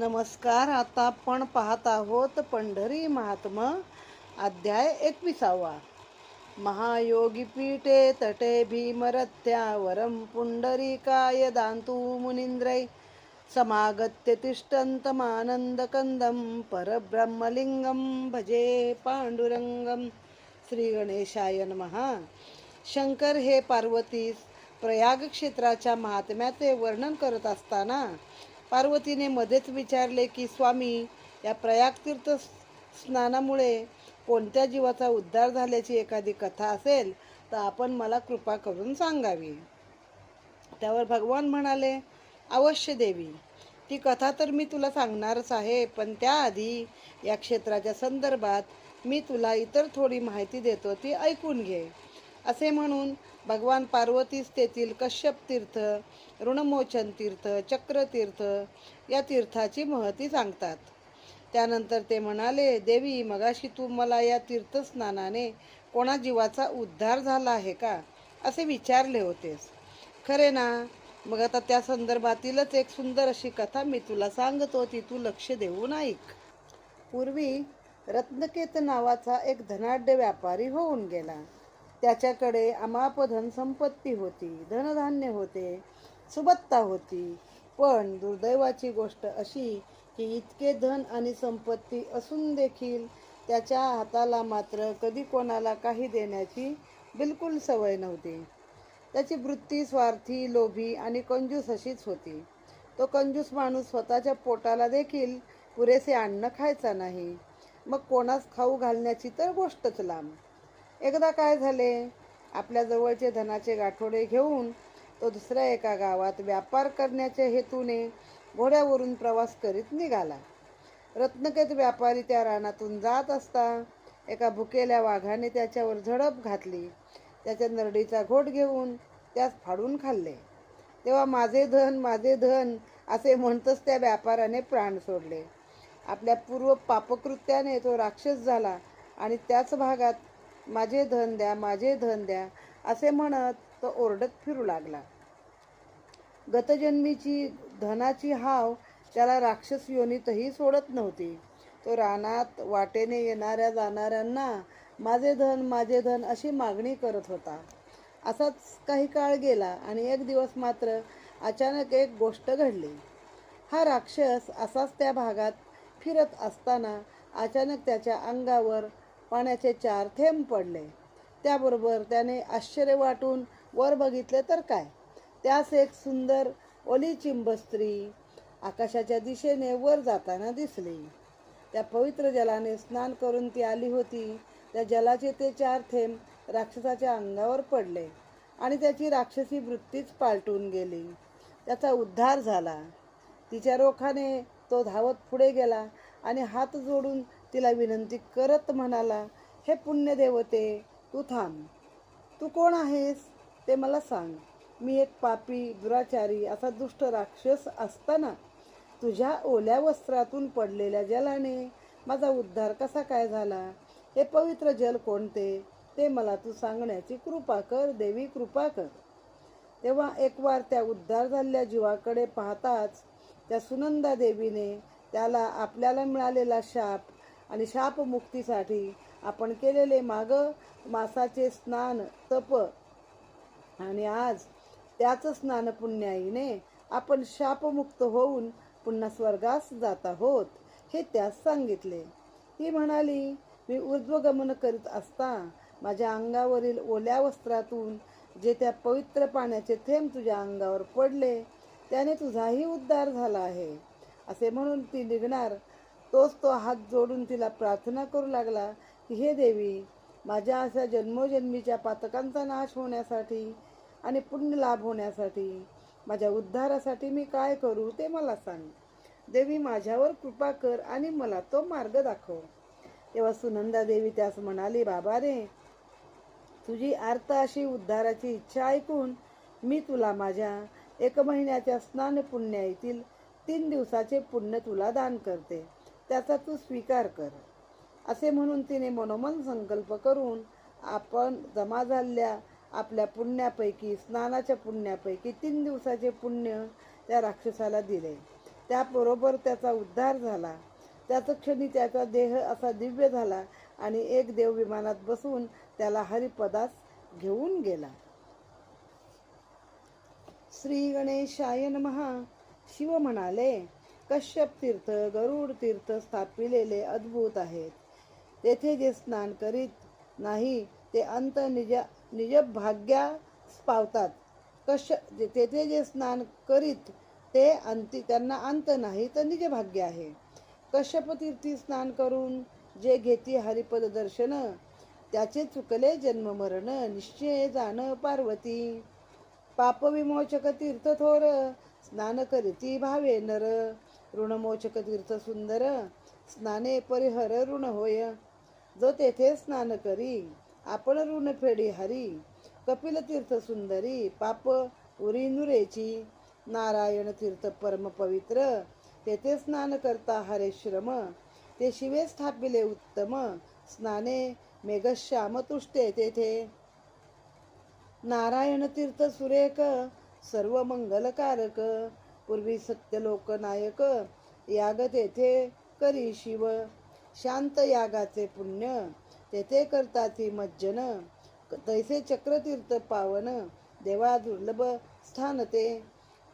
नमस्कार आता आपण पाहत आहोत पंढरी महात्मा अध्याय एकविसावा. महायोगी पीठे तटे भीमरथ्या वरम पुंडरीकाय दांतू मुनिंद्रै समागत्य तिष्ठन्तमानन्दकन्दं परब्रह्मलिंगं भजे पांडुरंगम श्री गणेशाय नमः. शंकर हे पार्वतीस प्रयाग क्षेत्राच्या महात्म्याचे वर्णन करत असताना पार्वतीने मध्येच विचारले की स्वामी या प्रयाग तीर्थ स्नानामुळे कोणत्या जीवाचा उद्धार झाल्याची एखादी कथा असेल तर आपण मला कृपा करून सांगावी. त्यावर भगवान म्हणाले अवश्य देवी ती कथा तर मी तुला सांगणारच आहे पण त्याआधी या क्षेत्राच्या संदर्भात मी तुला इतर थोडी माहिती देतो ती ऐकून घे. असे म्हणून भगवान पार्वतीस तेथील कश्यप तीर्थ ऋणमोचन तीर्थ चक्रतीर्थ या तीर्थाची महती सांगतात. त्यानंतर ते म्हणाले देवी मगाशी तू मला या तीर्थस्नानाने कोणा जीवाचा उद्धार झाला आहे का? असे विचारले होतेस. खरे ना. मग आता त्या संदर्भातीलच एक सुंदर अशी कथा मी तुला सांगतो ती तू लक्ष देऊन ऐक. पूर्वी रत्नकेत नावाचा एक धनाढ्य व्यापारी होऊन गेला. त्याच्याकडे अमाप धनसंपत्ती होती धनधान्य होते सुबत्ता होती. पण दुर्दैवाची गोष्ट अशी की इतके धन आणि संपत्ती असून देखील त्याच्या हाताला मात्र कधी कोणाला काही देण्याची बिलकुल सवय नव्हती. त्याची वृत्ती स्वार्थी लोभी आणि कंजूस अशीच होती. तो कंजूस माणूस स्वतःच्या पोटाला देखील पुरेसे अन्न खायचा नाही. मग कोणास खाऊ घालण्याची तर गोष्टच लांब. एकदा काय झाले? आपल्या जवळचे धनाचे गाठोडे घेऊन तो दुसऱ्या एका गावात व्यापार करण्याच्या हेतूने घोड्यावरून प्रवास करीत निघाला. रत्नकेत व्यापारी त्या रानातून जात असता एका भुकेल्या वाघाने त्याच्यावर झडप घातली. त्याच्या नरडीचा घोट घेऊन त्यास फाडून खाल्ले. तेव्हा माझे धन माझे धन असे म्हणतच त्या व्यापाऱ्याने प्राण सोडले. आपल्या पूर्व पापकृत्याने तो राक्षस झाला आणि त्याच भागात माझे धन द्या माझे धन द्या असे म्हणत तो ओरडत फिरू लागला. गतजन्मीची धनाची हाव त्याला राक्षस योनीतही सोडत नव्हती. तो रानात वाटेने येणाऱ्या जाणाऱ्यांना माझे धन माझे धन अशी मागणी करत होता. असाच काही काळ गेला आणि एक दिवस मात्र अचानक एक गोष्ट घडली. हा राक्षस असाच त्या भागात फिरत असताना अचानक त्याच्या अंगावर पाण्याचे चार थेंब पडले. त्याबरोबर त्याने आश्चर्य वाटून वर बघितले तर काय? त्यास एक सुंदर ओली चिंब स्त्री आकाशाच्या दिशेने वर जाताना दिसली. त्या पवित्र जलाने स्नान करून ती आली होती. त्या जलाचे ते चार थेंब राक्षसाच्या अंगावर पडले आणि त्याची राक्षसी वृत्तीच पालटून गेली. त्याचा उद्धार झाला. तिच्या रोखाने तो धावत पुढे गेला आणि हात जोडून तिला विनंती करत म्हणाला हे पुण्यदेवते तू थांब. तू कोण आहेस? ते मला सांग. मी एक पापी दुराचारी असा दुष्ट राक्षस असताना तुझ्या ओल्या वस्त्रातून पडलेल्या जलाने माझा उद्धार कसा काय झाला? हे पवित्र जल कोणते? ते मला तू सांगण्याची कृपा कर देवी कृपा कर. तेव्हा एक वार त्या उद्धार झालेल्या जीवाकडे पाहताच त्या सुनंदा देवीने त्याला आपल्याला मिळालेला शाप आणि शापमुक्तीसाठी आपण केलेले माग मासाचे स्नान तप. आणि आज त्याच स्नान पुण्याईने आपण शापमुक्त होऊन पुन्हा स्वर्गास जात आहोत हे त्यास सांगितले. ती म्हणाली मी ऊर्ध्वगमन करीत असता माझ्या अंगावरील ओल्या वस्त्रातून जे त्या पवित्र पाण्याचे थेंब तुझ्या अंगावर पडले त्याने तुझाही उद्धार झाला आहे. असे म्हणून ती निघणार तोच तो हात जोडून तिला प्रार्थना करू लागला की हे देवी माझ्या अशा जन्मोजन्मीच्या पातकांचा नाश होण्यासाठी आणि पुण्य लाभ होण्यासाठी माझ्या उद्धारासाठी मी काय करू ते मला सांग. देवी माझ्यावर कृपा कर आणि मला तो मार्ग दाखव. तेव्हा सुनंदा देवी त्यास म्हणाली बाबा रे तुझी आर्त अशी उद्धाराची इच्छा ऐकून मी तुला माझ्या एक महिन्याच्या स्नान पुण्याईतील तीन दिवसाचे पुण्य तुला दान करते. त्याचा तू स्वीकार कर. असे म्हणून तिने मनोमन संकल्प करून आपण जमा झालेल्या आपल्या पुण्यापैकी स्नानाच्या पुण्यापैकी तीन दिवसाचे पुण्य त्या राक्षसाला दिले. त्याबरोबर त्याचा उद्धार झाला. त्याच क्षणी त्याचा देह असा दिव्य झाला आणि एक देव विमानात बसून त्याला हरिपदास घेऊन गेला. श्री गणेशाय महा शिव म्हणाले कश्यप तीर्थ गरुड तीर्थ स्थापिलेले अद्भुत आहेत. तेथे जे स्नान करीत नाही ते अंत निज निज भाग्या पावतात. कश्य जे- तेथे जे स्नान करीत ते अंती त्यांना अंत नाही तर निज भाग्य आहे. कश्यप तीर्थी स्नान करून जे घेती हरिपद दर्शन त्याचे चुकले जन्ममरण निश्चय जाण पार्वती. पापविमोचक तीर्थ थोर स्नान करीती भावे नर ऋणमोचक तीर्थ सुंदर स्नाने परिहर ऋण होय. जो तेथे स्नान करी आपण ऋण फेडी हरी. कपिल तीर्थ सुंदरी पाप उरी नुरेची. नारायण तीर्थ परम पवित्र तेथे स्नान करता हरे श्रम. ते शिवे स्थापिले उत्तम स्नाने मेघश्याम तुष्टे तेथे. नारायण तीर्थ सुरेख सर्व मंगलकारक. पूर्वी सत्यलोक नायक याग तेथे करी शिव. शांत यागाचे पुण्य तेथे करताती मज्जन. तैसे चक्रतीर्थ पावन देवा दुर्लभ स्थान ते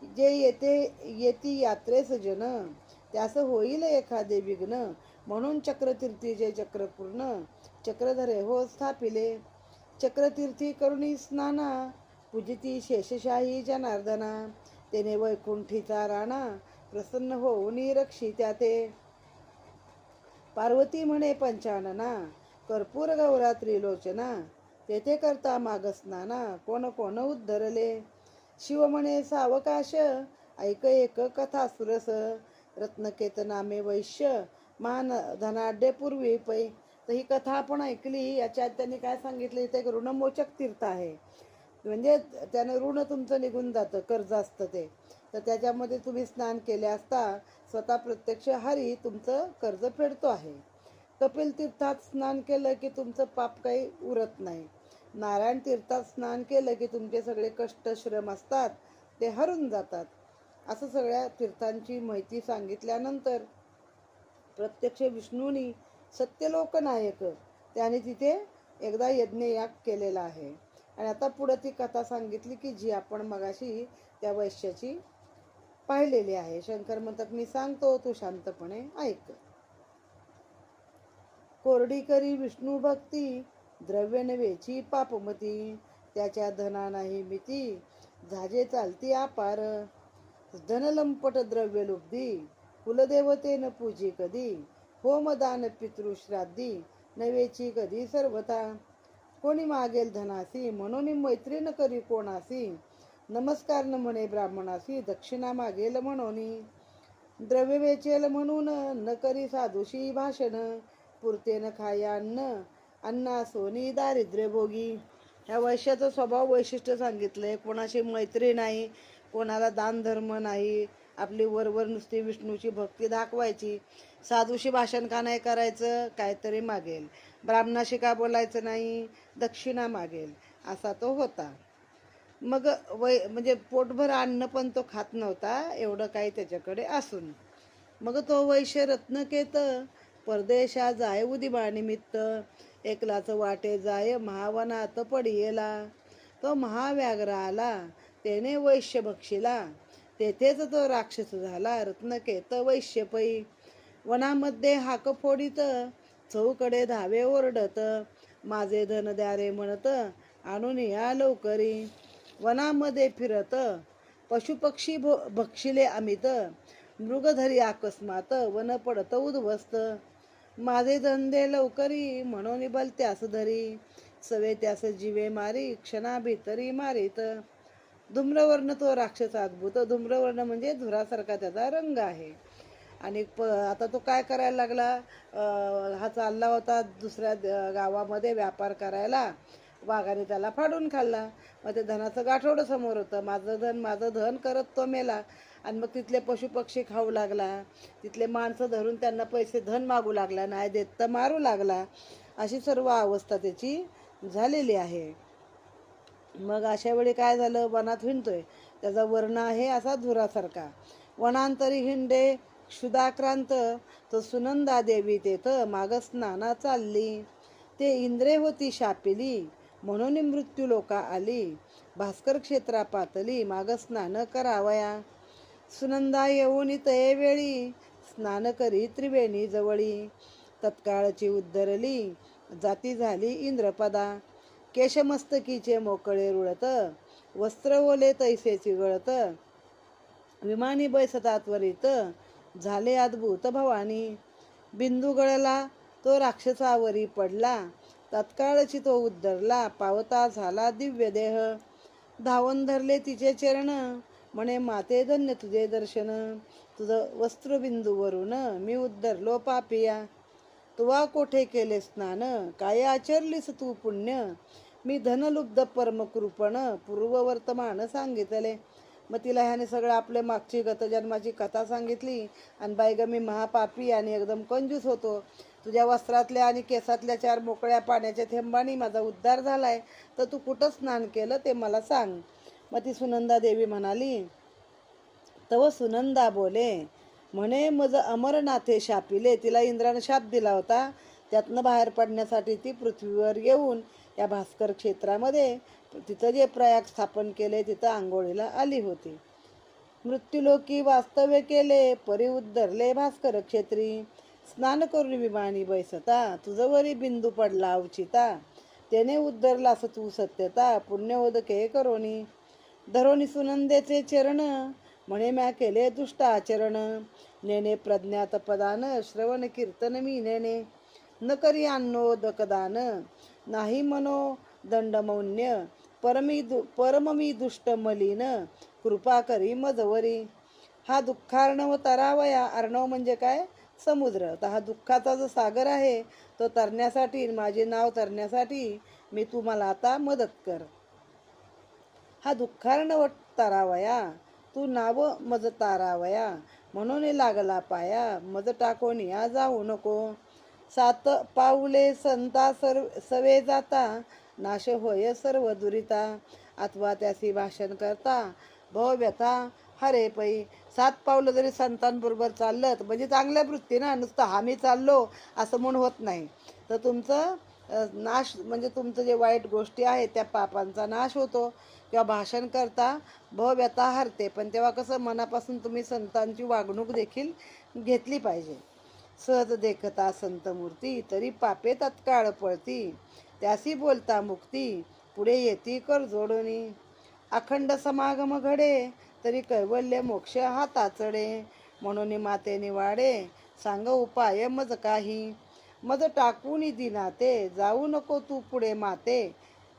जे येते येती यात्रेस जन त्यास होईल एखादे विघ्न. म्हणून चक्रतीर्थीचे चक्रपूर्ण चक्रधरे हो स्थापिले. चक्रतीर्थी करुणी स्नाना पूजिती शेषशाही जनार्दना. तेने वैकुंठीचा राणा प्रसन्न होऊन रक्षित्या ते पार्वती म्हणे पंचानना कर्पूर गौरा त्रिलोचना तेथे करता मागसनाना कोण कोण उद्धरले. शिव म्हणे सावकाश ऐक एक कथा सुरस रत्नकेतनामे वैश्य मान धनाढ्य पूर्वी पै तर ही कथा आपण ऐकली याच्यात त्यांनी काय सांगितलं? इथे ऋणमोचक तीर्थ आहे. म्हणजे त्यानं ऋण तुमचं निघून जातं कर्ज असतं ते. तर त्याच्यामध्ये तुम्ही स्नान केले असता स्वतः प्रत्यक्ष हरी तुमचं कर्ज फेडतो आहे. कपिल तीर्थात स्नान केलं की तुमचं पाप काही उरत नाही. नारायण तीर्थात स्नान केलं की तुमचे सगळे कष्ट श्रम असतात ते हरून जातात. असं सगळ्या तीर्थांची माहिती सांगितल्यानंतर प्रत्यक्ष विष्णूनी सत्यलोकनायक त्याने तिथे एकदा यज्ञयाग केलेला आहे. आणि आता पुढं ती कथा सांगितली की जी आपण मगाशी त्या वैश्याची पाहिलेली आहे. शंकर म्हणतात मी सांगतो तू शांतपणे ऐक. कोरडी करी विष्णू भक्ती द्रव्य नव्हेची पापमती. त्याच्या धना नाही मिती झाजे चालती आपार. धनलंपट द्रव्य लुब्धी कुलदेवतेन पूजी कधी. होमदान पितृश्राद्धी नवेची कधी सर्वता कोणी मागेल धनासी? म्हणून मैत्रीण करी कोणासी? नमस्कार न म्हणे ब्राह्मणासी दक्षिणा मागेल म्हणून द्रव्य वेचेल म्हणून न करी साधूशी भाषण पुरतेन खाया अन्न अन्ना सोनी दारिद्र्य भोगी. ह्या वैश्याचा स्वभाव वैशिष्ट्य सांगितलंय. कोणाशी मैत्री नाही कोणाला दान धर्म नाही आपली वरवर नुसती विष्णूची भक्ती दाखवायची. साधूशी भाषण का नाही करायचं? काहीतरी मागेल. ब्राह्मणाशी का बोलायचं नाही? दक्षिणा मागेल. असा तो होता. मग वै म्हणजे पोटभर अन्न पण तो खात नव्हता. एवढं काही त्याच्याकडे असून. मग तो वैश्य रत्नकेत परदेशा जाय उदिबानिमित्त. एकलाच वाटे जाय महावनात पडियेला. तो महाव्याघ्र आला. त्याने वैश्य बक्षिला. तेथेच तो राक्षस झाला रत्नकेत वैश्यपै. वनामध्ये हाक फोडीत चौकडे धावे ओरडत माझे धन द्या रे म्हणत आणून या लवकरी. वनामध्ये फिरत पशुपक्षी भो भक्षिले अमित मृगधरी अकस्मात वन पडत उद्ध्वस्त. माझे धंदे लवकरी म्हणून बलत्यास धरी. सवे त्यास जीवे मारी क्षणाभितरी मारीत. धूम्रवर्ण तो राक्षस अद्भुत धूम्रवर्ण म्हणजे धुरासारखा त्याचा रंग आहे. आणि प आता तो काय करायला लागला? हा चालला होता दुसऱ्या द- गावामध्ये व्यापार करायला. वाघाने त्याला फाडून खाल्ला. मग ते धनाचं गाठोडं समोर होतं. माझं धन माझं धन करत तो मेला. आणि मग तिथले पशुपक्षी खाऊ लागला. तिथले माणसं धरून त्यांना पैसे धन मागू लागला. नाही देत तर मारू लागला. अशी सर्व अवस्था त्याची झालेली आहे. मग अशा वेळी काय झालं? वनात हिंडतोय. त्याचा वर्ण आहे असा धुरासारखा. वनांतरी हिंडे क्षुदाक्रांत तो सुनंदा देवी तेथं माग स्नाना चालली. ते इंद्रे होती शापिली म्हणून मृत्यू लोका आली. भास्कर क्षेत्रा पातली माग स्नान करावया. सुनंदा येऊन तये वेळी स्नान करी त्रिवेणी जवळी. तत्काळची उद्धरली जाती झाली इंद्रपदा. केशमस्तकीचे मोकळे रुळत वस्त्र ओले तैसेची गळत विमानी बैसता त्वरित झाले अद्भुत भवानी. बिंदू गळला तो राक्षसावरी पडला तत्काळची तो उद्धरला पावता झाला दिव्य देह. धावून धरले तिचे चरण म्हणे माते धन्य तुझे दर्शन तुझं वस्त्रबिंदूवरून मी उद्धरलो पापिया. तुवा कोठे केले स्नान काय आचरलीस तू पुण्य? मी धनलुब्ध परमकृपण पूर्ववर्तमान सांगितले. मग तिला ह्याने सगळं आपले मागची गतजन्माची कथा सांगितली. आणि बाई मी महापापी आणि एकदम कंजूस होतो. तुझ्या वस्त्रातल्या आणि केसातल्या चार मोकळ्या पाण्याच्या थेंबानी माझा उद्धार झालाय. तर तू कुठं स्नान केलं ते मला सांग. मग ती सुनंदा देवी म्हणाली तव सुनंदा बोले म्हणे मज अमरनाथे शापिले. तिला इंद्रानं शाप दिला होता. त्यातनं बाहेर पडण्यासाठी ती पृथ्वीवर येऊन या भास्कर क्षेत्रामध्ये तिथं जे प्रयाग स्थापन केले तिथं आंघोळीला आली होती. मृत्यूलोकी वास्तव्य केले परी उद्धरले भास्कर क्षेत्री. स्नान करून विमानी बैसता तुझवरी बिंदू पडला अवचिता त्याने उद्धरलास तू सत्यता पुण्यवदके करोनी. धरोनी सुनंदेचे चरण म्हणे म्या केले दुष्ट आचरण. नेने प्रज्ञात पदान श्रवण कीर्तन मी नेने. न करी अन्नोदकदान नाही मनो दंडमौन्य परमी दु परममी दुष्ट मलिन कृपा करी मजवरी. हा दुःखार्णव तरावया अर्णव म्हणजे काय? समुद्र. तर हा दुःखाचा जो सागर आहे तो तरण्यासाठी माझे नाव तरण्यासाठी मी तुम्हाला आता मदत कर. हा दुःखार्णव तारावया तू नाव मज तारावया म्हणून लागला पाया मज टाकून या जाऊ नको. सात पाऊले संता सर्व सवे जाता नाश होय सर्व दुरिता. अथवा त्यासी भाषण करता भव व्यथा हरे पै. सात पावलं जरी संतांबरोबर चाललं तर म्हणजे चांगल्या वृत्ती ना नुसतं आम्ही चाललो असं म्हणून होत नाही. तर तुमचं नाश म्हणजे तुमचं जे वाईट गोष्टी आहेत त्या पापांचा नाश होतो. किंवा भाषण करता भव व्यथा हरते. पण तेव्हा कसं मनापासून तुम्ही संतांची वागणूक देखील घेतली पाहिजे. सहज देखता संत मूर्ती तरी पापे तत्काळ पळती. त्यासी बोलता मुक्ती पुढे येती कर जोडणी. अखंड समागम घडे तरी कैवल्य मोक्ष हाता चढे. म्हणून माते निवाडे सांग उपाय मज काही. मज टाकून दिना ते जाऊ नको तू पुढे माते.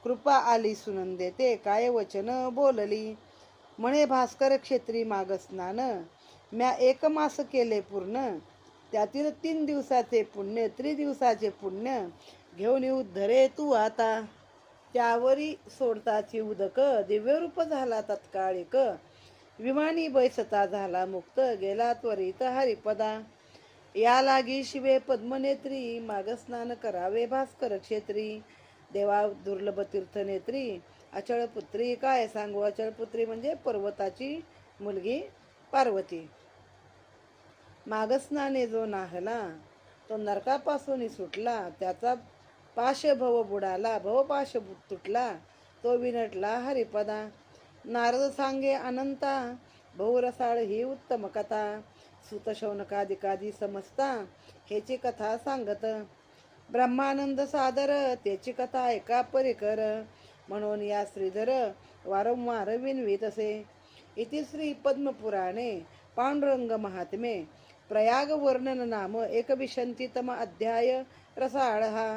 कृपा आली सुनंदे देते काय वचन बोलली. म्हणे भास्कर क्षेत्री माग स्नान. म्या एक मास केले पूर्ण त्यातील तीन दिवसाचे पुण्य त्रिदिवसाचे पुण्य घेऊन येऊ धरे तू आता. त्यावरी सोडताची उदक दिव्यरूप झाला तत्काळिक विमानी बैसता झाला मुक्त गेला त्वरित हरिपदा. या लागी शिवे पद्मनेत्री मागस्नान करावे भास्कर क्षेत्री. देवा दुर्लभ तीर्थनेत्री अचळपुत्री काय सांगू? अचळपुत्री म्हणजे पर्वताची मुलगी पार्वती. मागस्नाने जो नाहला तो नरकापासून सुटला. त्याचा पाशभव बुडाला भवपाश तुटला. तो विनटला हरिपदा. नारद सांगे अनंता. बहुरसाळ ही उत्तम कथा. सुत शौनकादिकादी समजता ह्याची कथा सांगत. ब्रह्मानंद सादर त्याची कथा एका परिकर म्हणून या श्रीधर वारंवार विनवीत असे. इति श्री पद्मपुराणे पांडुरंग महात्मे प्रयाग वर्णन नाम एकविंशतितम अध्याय रसाळ। हा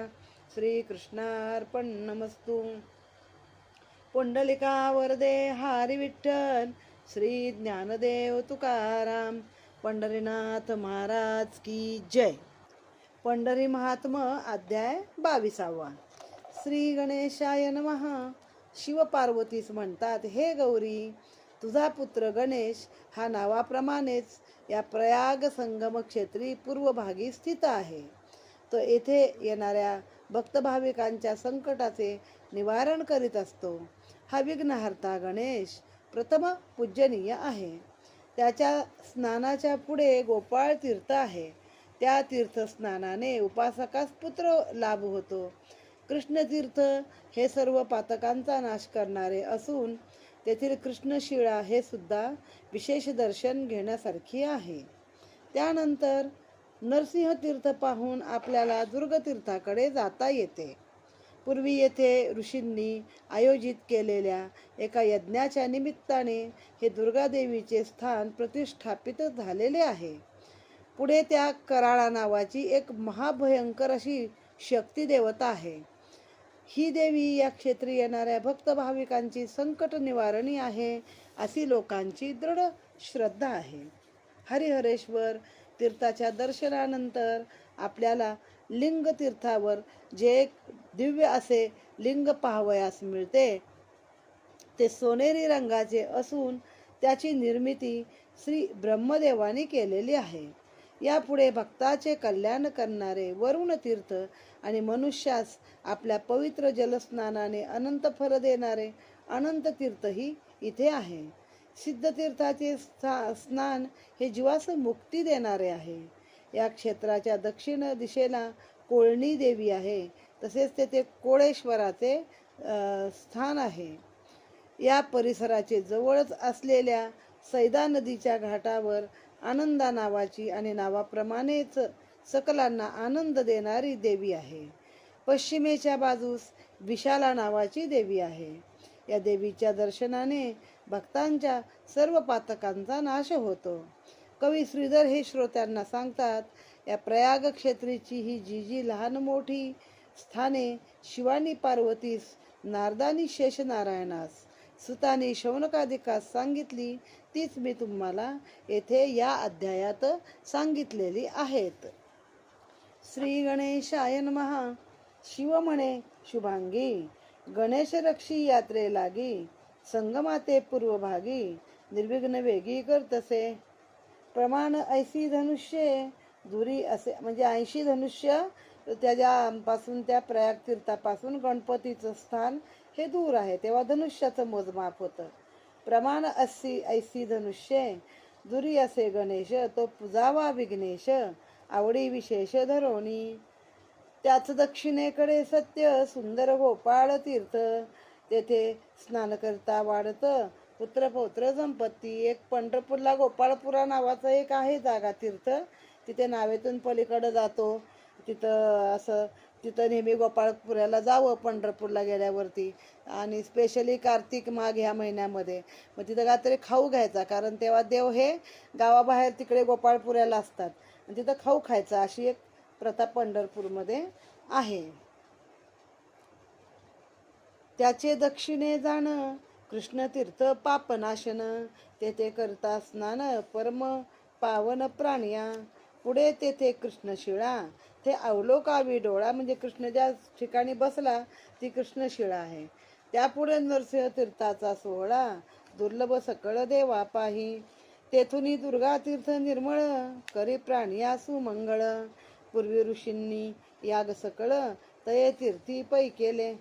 श्रीकृष्णार्पण नमस्तू पुंडलिका वरदे विठ्ठल श्री ज्ञानदेव तुकाराम पंढरीनाथ महाराज की जय। पंढरी महात्म अध्याय बावीसावा। श्री गणेशाय नमः। शिवपार्वतीस म्हणतात हे गौरी तुझा पुत्र गणेश हा नावाप्रमाणेच या प्रयाग संगम क्षेत्री पूर्व भागी स्थित आहे. तो येथे येणाऱ्या भक्तभाविकांच्या संकटाचे निवारण करीत असतो. हा विघ्नहर्ता गणेश प्रथम पूजनीय आहे. त्याच्या स्नानाच्या पुढे गोपाळ तीर्थ आहे. त्या तीर्थस्नानाने उपासकास पुत्र लाभ होतो. कृष्णतीर्थ हे सर्व पातकांचा नाश करणारे असून तेथील कृष्णशिळा हे सुद्धा विशेष दर्शन घेण्यासारखी आहे. त्यानंतर नरसिंह तीर्थ पाहून आपल्याला दुर्गतीर्थाकडे जाता येते. पूर्वी येथे ऋषींनी आयोजित केलेल्या एका यज्ञाच्या निमित्ताने हे दुर्गादेवीचे स्थान प्रतिष्ठापित झालेले आहे. पुढे त्या कराळा नावाची एक महाभयंकर अशी शक्ती देवता आहे. ही देवी या क्षेत्री येणाऱ्या भक्त भाविकांची संकट निवारणी आहे अशी लोकांची दृढ श्रद्धा आहे. हरिहरेश्वर तीर्थाच्या दर्शनानंतर आपल्याला लिंग तीर्थावर जे एक दिव्य असे लिंग पाहावयास मिळते ते सोनेरी रंगाचे असून त्याची निर्मिती श्री ब्रह्मदेवाने केलेली आहे. यापुढे भक्ताचे कल्याण करणारे वरुण तीर्थ आणि मनुष्यास आपल्या पवित्र जलस्नानाने अनंत फर देणारे अनंत तीर्थही इथे आहे. सिद्धतीर्थाचे स्था- स्नान हे जीवास मुक्ती देणारे आहे. या क्षेत्राच्या दक्षिण दिशेला कोळणी देवी आहे. तसेच तेथे कोळेश्वराचे स्थान आहे. या परिसराचे जवळच असलेल्या सैदा नदीच्या घाटावर आनंदा नावाची आणि नावाप्रमाणेच सकलांना आनंद देणारी देवी आहे. पश्चिमेच्या बाजूस विशाला नावाची देवी आहे. या देवीच्या दर्शनाने भक्तांच्या सर्व पातकांचा नाश होतो. कवी श्रीधर हे श्रोत्यांना सांगतात या प्रयाग क्षेत्रीची ही जी जी लहान मोठी स्थाने शिवानी पार्वतीस नारदानी शेषनारायणास. सुतानी शौनकादिकास सांगितली तीच मी तुम्हाला येथे या अध्यायात सांगितलेली आहेत. श्री गणेशाय महा शिव म्हणे शुभांगी. गणेश रक्षी यात्रे लागी. संगमाते पूर्वभागी. निर्विघ्न वेगी करतसे प्रमाण ऐशी धनुष्ये दुरी असे म्हणजे ऐंशी धनुष्य त्याच्यापासून त्या प्रयाग तीर्थापासून गणपतीचं स्थान हे दूर आहे. तेव्हा धनुष्याचं मोजमाप होतं. प्रमाण अस्सी ऐसी धनुष्ये दुरी असे गणेश तो पुजावा विघ्नेश. आवडी विशेष धरोणी त्याच दक्षिणेकडे सत्य सुंदर गोपाळ तीर्थ. तेथे स्नान करता वाढत पुत्र पौत्र संपत्ती. एक पंढरपूरला गोपाळपुरा नावाचं एक आहे जागा तीर्थ. तिथे नावेतून पलीकडं जातो. तिथं असं तिथं नेहमी गोपाळपुऱ्याला जावं पंढरपूरला गेल्यावरती. आणि स्पेशली कार्तिक माघ ह्या महिन्यामध्ये. मग तिथं काहीतरी खाऊ घ्यायचा कारण तेव्हा देव हे गावाबाहेर तिकडे गोपाळपुऱ्याला असतात. म्हणजे आणि तिथं खाऊ खायचा अशी एक प्रथा पंढरपूरमध्ये आहे. त्याचे दक्षिणे जाणं कृष्णतीर्थ पापनाशन तेथे करता स्नान परम पावन प्राणिया. पुढे तेथे कृष्णशिळा ते अवलोकावी डोळा म्हणजे कृष्ण ज्या ठिकाणी बसला ती कृष्णशिळा आहे. त्यापुढे नरसिंह तीर्थाचा सोहळा दुर्लभ सकळ देवा पाही. तेथुनी दुर्गा तीर्थ निर्मळ करी प्राणिया मंगळ. पूर्वी ऋषींनी याग सकळ तये तीर्थी पै केले.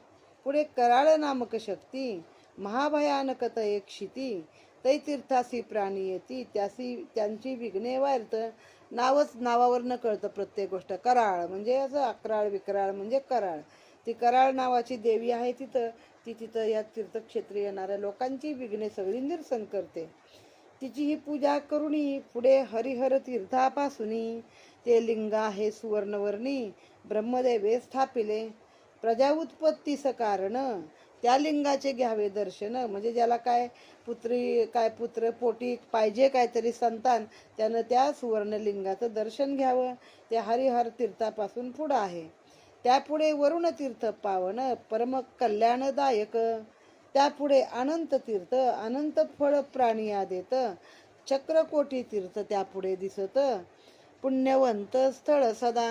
पुढे कराळ नामक शक्ती महाभयानक तये क्षिती. तै तीर्थासी प्राणी येती त्यासी त्यांची विघ्ने वार्त नावच नावावरनं कळतं प्रत्येक गोष्ट कराळ म्हणजे असं अकराळ विकराळ म्हणजे कराळ. ती कराळ नावाची देवी आहे तिथं. ती तिथं या तीर्थक्षेत्री येणाऱ्या लोकांची विघ्ने सगळी निरसन करते. तिची ही पूजा करुणी पुढे हरिहर तीर्थापासुनी ते लिंग आहे सुवर्णवर्णी ब्रह्मदेवे स्थापिले. प्रजा उत्पत्तीस कारण त्या लिंगाचे घ्यावे दर्शन. म्हणजे ज्याला काय पुत्री काय पुत्र पोटी पाहिजे काहीतरी संतान त्यानं त्या सुवर्णलिंगाचं दर्शन घ्यावं. ते हरिहर तीर्थापासून पुढं आहे. त्यापुढे वरुण तीर्थ पावन परम कल्याणदायक. त्यापुढे अनंत तीर्थ अनंत फळ प्राणी देत चक्रकोटी तीर्थ त्यापुढे दिसत पुण्यवंत स्थळ सदा.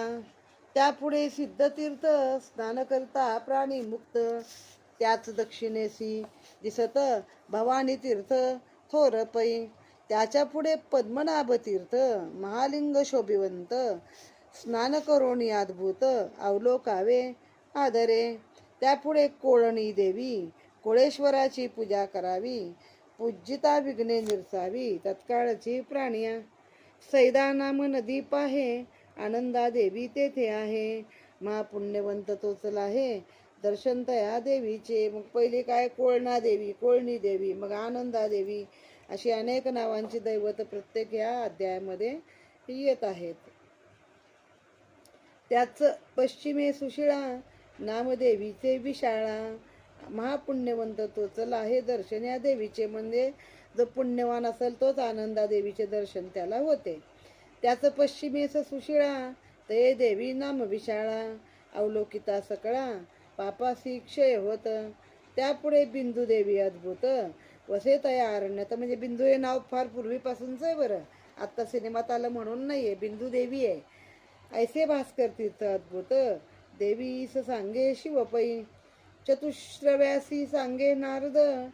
त्यापुढे सिद्धतीर्थ स्नान करता प्राणी मुक्त त्याच दक्षिणेसी दिसत भवानी तीर्थ थोर पै. त्याच्या पुढे पद्मनाभ तीर्थ महालिंग शोभिवंत स्नान करोणी अद्भुत अवलोकावे आदरे. त्यापुढे कोळणी देवी कोळेश्वराची पूजा करावी पूज्यता विघ्ने निरसावी तत्काळची प्राणिया. सैदा नाम नदी पाहे आनंदा देवी तेथे आहे. महापुण्यवंत तोचला आहे दर्शन तया देवीचे. मग पहिले काय? कोळणा देवी कोळणी देवी मग आनंदा देवी अशी अनेक नावांची दैवत प्रत्येक या अध्यायामध्ये येत आहेत. त्याच पश्चिमे सुशिळा नामदेवीचे विशाळा महापुण्यवंत तो चला हे दर्शन या देवीचे म्हणजे जो पुण्यवान असेल तोच आनंदा देवीचे दर्शन त्याला होते. त्याचं पश्चिमेस सुशिळा ते देवी नाम विशाळा अवलोकिता सकळा पापासी क्षय होत त्यापुढे बिंदू देवी अद्भुत वसे तया अरण्यात म्हणजे बिंदू हे नाव फार पूर्वीपासूनच आहे बरं. आत्ता सिनेमात आलं म्हणून नाही आहे बिंदू देवी आहे. ऐसे भास्कर तीर्थ अद्भुत देवीस सांगे शिवपई चतुश्रव्यासी सांगे नारद.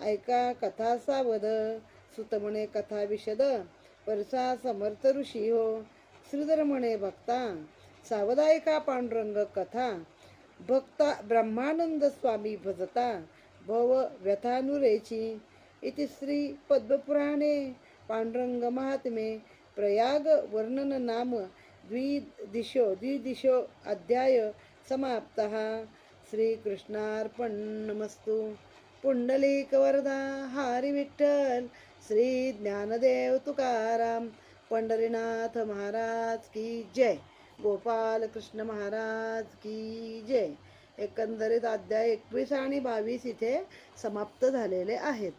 ऐका कथा सावध. सुत म्हणे कथा विशद. परसा समर्थ ऋषी हो. श्रीधर म्हणे भक्ता सावधायका पांडुरंग कथा? भक्ता ब्रह्मानंद स्वामी भजता भव व्यथानुरेची. इति श्री पद्मपुराणे पांडुरंग महात्मे प्रयाग वर्णन नाम द्विदिशो द्विदिशो अध्याय समाप्तः. श्रीकृष्णार्पणमस्तु। पुंडलिक वरदा हरी विठ्ठल श्री ज्ञानदेव तुकाराम पंढरीनाथ महाराज की जय। गोपाल कृष्ण महाराज की जय। एकंदरीत अध्याय एकवीस आणि बावीस इथे समाप्त झालेले आहेत.